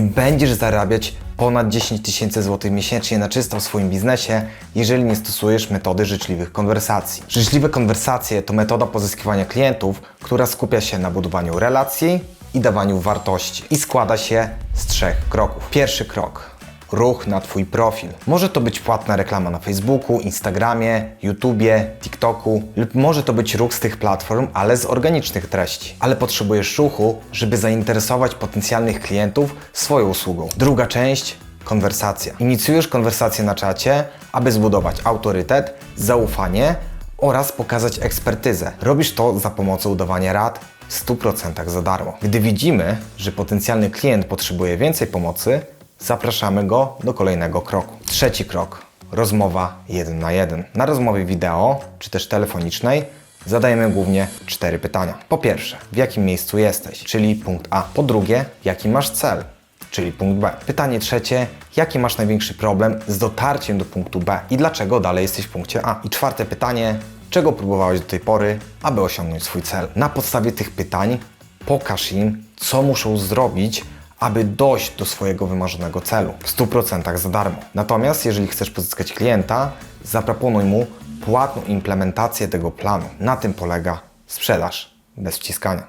Nie będziesz zarabiać ponad 10 tysięcy złotych miesięcznie na czysto w swoim biznesie, jeżeli nie stosujesz metody życzliwych konwersacji. Życzliwe konwersacje to metoda pozyskiwania klientów, która skupia się na budowaniu relacji i dawaniu wartości i składa się z trzech kroków. Pierwszy krok ruch na Twój profil. Może to być płatna reklama na Facebooku, Instagramie, YouTubie, TikToku, lub może to być ruch z tych platform, ale z organicznych treści. Ale potrzebujesz ruchu, żeby zainteresować potencjalnych klientów swoją usługą. Druga część konwersacja. Inicjujesz konwersację na czacie, aby zbudować autorytet, zaufanie oraz pokazać ekspertyzę. Robisz to za pomocą dawania rad w 100% za darmo. Gdy widzimy, że potencjalny klient potrzebuje więcej pomocy, zapraszamy go do kolejnego kroku. Trzeci krok. Rozmowa jeden na jeden. Na rozmowie wideo czy też telefonicznej zadajemy głównie cztery pytania. Po pierwsze, w jakim miejscu jesteś, czyli punkt A. Po drugie, jaki masz cel, czyli punkt B. Pytanie trzecie, jaki masz największy problem z dotarciem do punktu B i dlaczego dalej jesteś w punkcie A. I czwarte pytanie, czego próbowałeś do tej pory, aby osiągnąć swój cel. Na podstawie tych pytań pokaż im, co muszą zrobić, aby dojść do swojego wymarzonego celu w 100% za darmo. Natomiast jeżeli chcesz pozyskać klienta, zaproponuj mu płatną implementację tego planu. Na tym polega sprzedaż bez wciskania.